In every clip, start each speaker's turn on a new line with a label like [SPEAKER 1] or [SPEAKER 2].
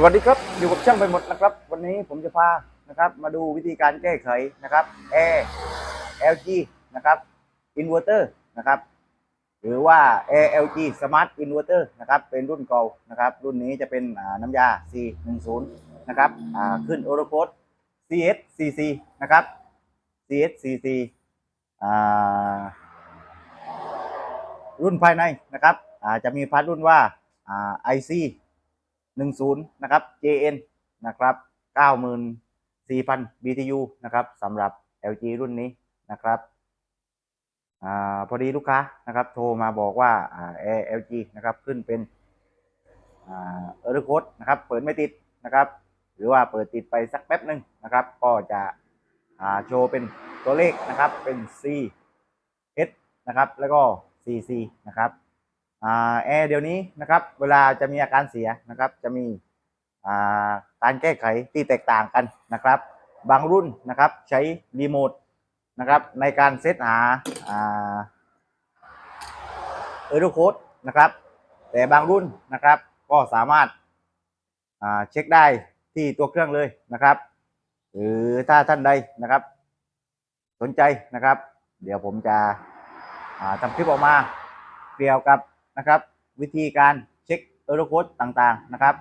[SPEAKER 1] สวัสดีครับ อยู่กับช่างไปหมดนะครับ วันนี้ผมจะพานะครับมาดูวิธีการแก้ไขนะครับ Air LG นะครับ Inverter นะครับหรือว่า Air LG Smart Inverter นะครับเป็นรุ่นเก่านะครับรุ่นนี้จะเป็นน้ำยา C10 นะครับขึ้นโอโรโคด CSCC นะครับ CSCC รุ่นภายในนะครับจะมีพาร์ทรุ่นว่าอ่า IC 10นะครับ JN นะครับ94,000 BTU นะครับสำหรับ LG รุ่นนี้นะครับอพอดีลูกค้านะครับ โทรมาบอกว่าอ่า Air LG นะครับขึ้นเป็นเออร์โคดนะครับเปิดไม่ติดนะครับ หรือว่าเปิดติดไปสักแป๊บหนึ่งนะครับ ก็จะโชว์เป็นตัวเลขนะครับเป็น C S นะครับ แล้วก็ CC นะครับ แอร์เดี๋ยวนี้นะครับ เวลาจะมีอาการเสียนะครับ จะมีการแก้ไขที่แตกต่างกันนะครับ บางรุ่นนะครับใช้รีโมทนะครับในการเซตหาเออร์โคดนะครับ แต่บางรุ่นนะครับก็สามารถาเช็คได้ที่ตัวเครื่องเลยนะครับ หรือถ้าท่านใดนะครับ สนใจนะครับ เดี๋ยวผมจะทำคลิปออกมาเกี่ยวกับ นะครับ วิธีการเช็คเออร์โคดต่างๆนะครับ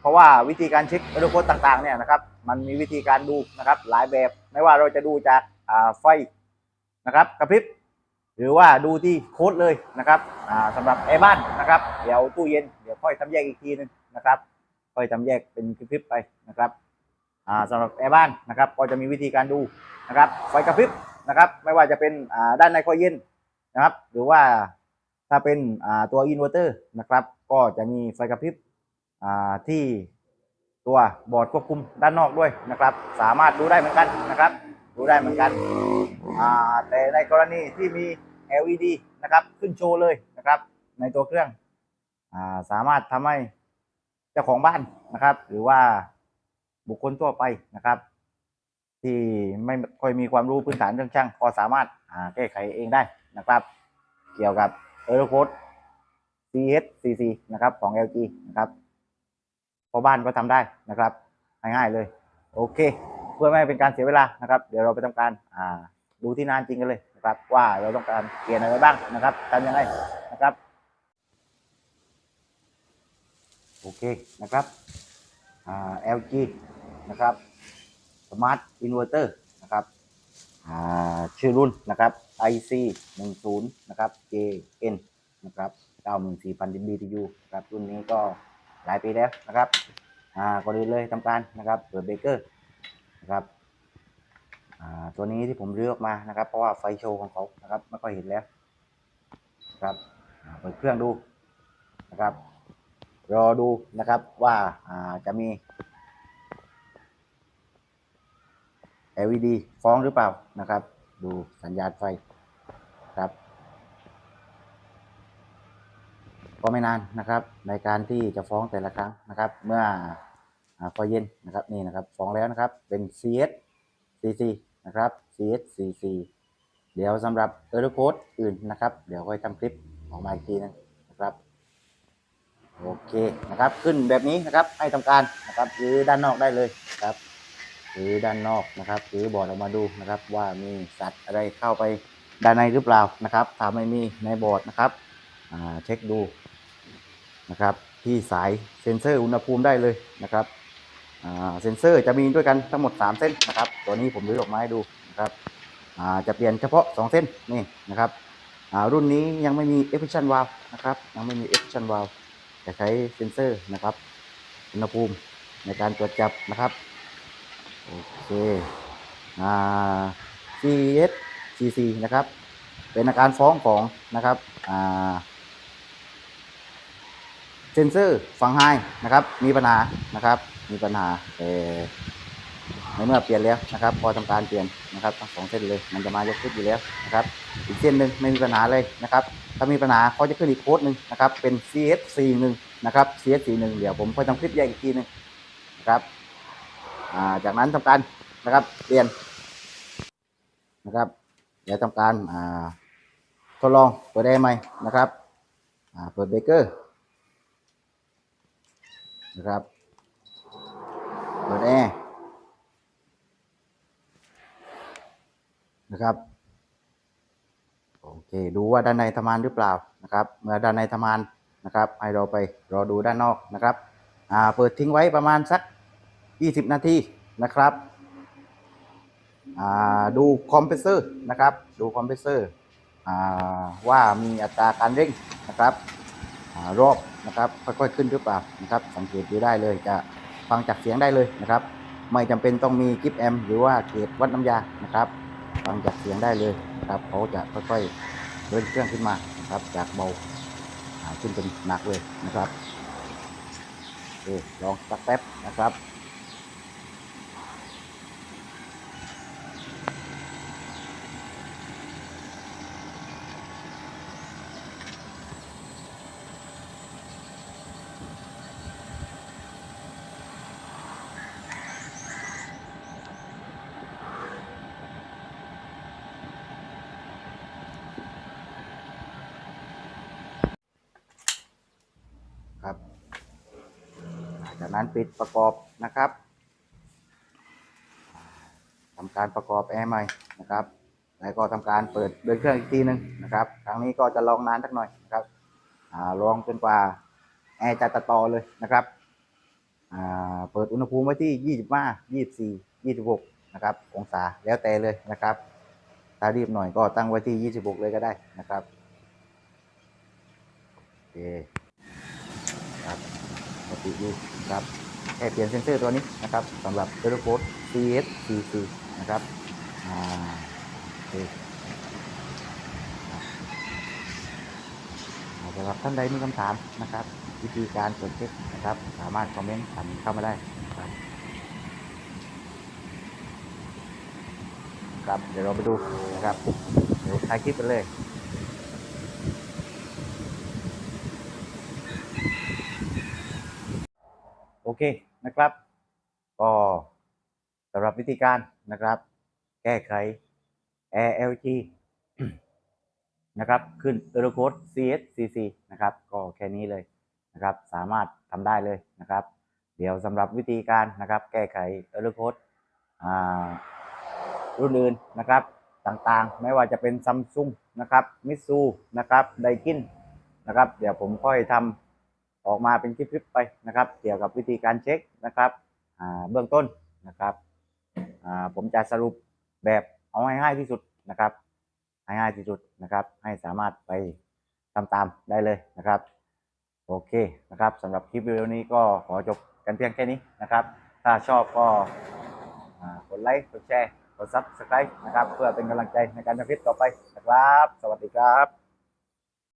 [SPEAKER 1] เพราะว่าวิธีการเช็คเออร์โคดต่างๆเนี่ยนะครับมันมีวิธีการดูนะครับหลายแบบไม่ว่าเราจะดูจากไฟนะครับกระพริบหรือว่าดูที่โค้ดเลยนะครับอ่าสำหรับแอร์บ้านนะครับ เดี๋ยวตู้เย็นเดี๋ยวค่อยทำแยกอีกทีนึงนะครับ ค่อยทำแยกเป็นคลิปไปนะครับอ่าสำหรับแอร์บ้านนะครับ ก็จะมีวิธีการดูนะครับไฟกระพริบนะครับ ไม่ว่าจะเป็นด้านในคอยเย็นนะครับ หรือว่า ถ้าเป็นตัวอินเวอร์เตอร์นะครับ ก็จะมีไฟกระพริบที่ตัวบอร์ดควบคุมด้านนอกด้วยนะครับ สามารถดูได้เหมือนกันนะครับ ดูได้เหมือนกัน แต่ในกรณีที่มี LED นะครับ ขึ้นโชว์เลยนะครับ ในตัวเครื่องอาสามารถทำให้เจ้าของบ้านนะครับ หรือว่าบุคคลทั่วไปนะครับ ที่ไม่ค่อยมีความรู้พื้นฐานเรื่องช่าง ก็สามารถาแก้ไขเองได้นะครับ เกี่ยวกับ e r o c o d e CSCC นะครับของ LG นะครับพอบ้านก็ทำได้นะครับง่ายๆเลย โอเค เพื่อไม่ให้เป็นการเสียเวลานะครับ เดี๋ยวเราไปทำการอ่าดูที่นานจริงกันเลยนะครับว่าเราต้องการเปลี่ยนอะไรบ้างนะครับทำยังไงนะครับ โอเคนะครับอ่า LG นะครับ Smart Inverter นะครับ ชื่อรุ่นนะครับ IC 10นะครับ JN นะครับ94,000 BTU นะครับรุ่นนี้ก็หลายปีแล้วนะครับอ่าก่อนอื่นเลยทำการนะครับเปิดเบรกเกอร์นะครับอ่าตัวนี้ที่ผมเลือกมานะครับ เพราะว่าไฟโชว์ของเขานะครับไม่ค่อยเห็นแล้วนะครับเปิดเครื่องดูนะครับ รอดูนะครับว่าอ่าจะมี LED ฟ้องหรือเปล่านะครับ ดูสัญญาณไฟครับ ก็ไม่นานนะครับ ในการที่จะฟ้องแต่ละครั้งนะครับ เมื่ออพอเย็นนะครับนี่นะครับฟ้องแล้วนะครับเป็น CS CC นะครับ CS CC เดี๋ยวสำหรับเออร์โค้ดอื่นนะครับ เดี๋ยวค่อยทำคลิปออกมาอีกทีนึงนะครับ โอเคนะครับขึ้นแบบนี้นะครับให้ทำการนะครับหรือด้านนอกได้เลยครับ หรือด้านนอกนะครับ หรือบอร์ดออกมาดูนะครับ ว่ามีสัตว์อะไรเข้าไปด้านในหรือเปล่านะครับถ้าไม่มีในบอร์ดนะครับเช็คดูนะครับที่สายเซ็นเซอร์อุณหภูมิได้เลยนะครับเซ็นเซอร์จะมีด้วยกันทั้งหมด 3 เส้นนะครับ ตัวนี้ผมรื้อออกมาให้ดูนะครับจะเปลี่ยนเฉพาะ 2 เส้นนี่นะครับรุ่นนี้ยังไม่มี efficient valve นะครับยังไม่มี efficient valve จะใช้เซ็นเซอร์นะครับอุณหภูมิในการตรวจจับนะครับ โอเคอ่า CSCC นะครับ เป็นอาการฟ้องของนะครับอ่าเซนเซอร์ฝั่งไฮนะครับ มีปัญหานะครับ มีปัญหาแต่ในเมื่อเปลี่ยนแล้วนะครับ พอทำการเปลี่ยนนะครับทั้งสองเส้นเลย มันจะมายกชุดอยู่แล้วนะครับ อีกเส้นหนึ่งไม่มีปัญหาเลยนะครับ ถ้ามีปัญหาเขาจะขึ้นอีกโค้ดหนึ่งนะครับ เป็น CS41 นะครับ CS41 เดี๋ยวผมค่อยทำคลิปแยกอีกทีนึงนะครับ อ่าจากนั้นทำการนะครับเปลี่ยนนะครับเดี๋ยวทำการอ่าทดลองเปิดได้ไหมนะครับอ่าเปิดเบรกเกอร์นะครับเปิดแอร์นะครับโอเคดูว่าด้านในทำงานหรือเปล่านะครับเมื่อด้านในทำงานนะครับให้เราไปรอดูด้านนอกนะครับอ่าเปิดทิ้งไว้ประมาณสัก 20 นาทีนะครับดูคอมเพรสเซอร์นะครับ ดูคอมเพรสเซอร์ว่ามีอัตราการเร่งนะครับอรอบนะครับค่อยๆขึ้นหรือเปล่านะครับ สังเกตดูได้เลยจะฟังจากเสียงได้เลยนะครับ ไม่จำเป็นต้องมีกิฟแอมหรือว่าเกจวัดน้ำยานะครับ ฟังจากเสียงได้เลยนะครับเขาจะค่อยๆเดินเครื่องขึ้นมานะครับ จากเบาขึ้นเป็นหนักเลยนะครับอลองสักแป๊บนะครับ จากนั้นปิดประกอบนะครับทำการประกอบแอร์ใหม่นะครับแล้วก็ทำการเปิดเดินเครื่องอีกทีหนึ่งนะครับครั้งนี้ก็จะลองนานสักหน่อยนะครับอลองจนกว่าแอร์จะตัดต่อเลยนะครับเปิดอุณหภูมิไว้ที่ 25 24 26 นะครับ องศาแล้วแต่เลยนะครับ ถ้ารีบหน่อยก็ตั้งไว้ที่ 26 เลยก็ได้นะครับ โอเค ติดูนะครับแค่เปลี่ยนเซนเซอร์ตัวนี้นะครับสำหรับ e r o c o d e CS44 นะครับอ่าโอเคครับอ่าสำหรับท่านใดมีคำถามนะครับ วิธีการตรวจเช็คนะครับ สามารถคอมเมนต์ถามเข้ามาได้ครับครับเดี๋ยวเราไปดูนะครับเดี๋ยวถ่ายคลิปไปเลย โอ เคนะครับ ก็สำหรับวิธีการนะครับ แก้ไข ALG นะครับ ขึ้น e r o c o d e CSCC นะครับ ก็แค่นี้เลยนะครับ สามารถทำได้เลยนะครับ เดี๋ยวสำหรับวิธีการนะครับ แก้ไข e r o c o d e อ่ารุ่นอื่นนะครับ ต่างๆ ไม่ว่าจะเป็นซัมซุงนะครับมิซูนะครับไดกินนะครับ เดี๋ยวผมค่อยทำ ออกมาเป็นคลิปๆไปนะครับ เกี่ยวกับวิธีการเช็คนะครับเบื้องต้นนะครับผมจะสรุปแบบเอาง่ายๆที่สุดนะครับง่ายๆที่สุดนะครับ ให้สามารถไปทำตามได้เลยนะครับ โอเคนะครับสำหรับคลิปวิดีโอนี้ก็ขอจบกันเพียงแค่นี้นะครับ ถ้าชอบก็กดไลค์กดแชร์กดซับสไครต์นะครับ เพื่อเป็นกำลังใจในการทำคลิปต่อไปนะครับ สวัสดีครับ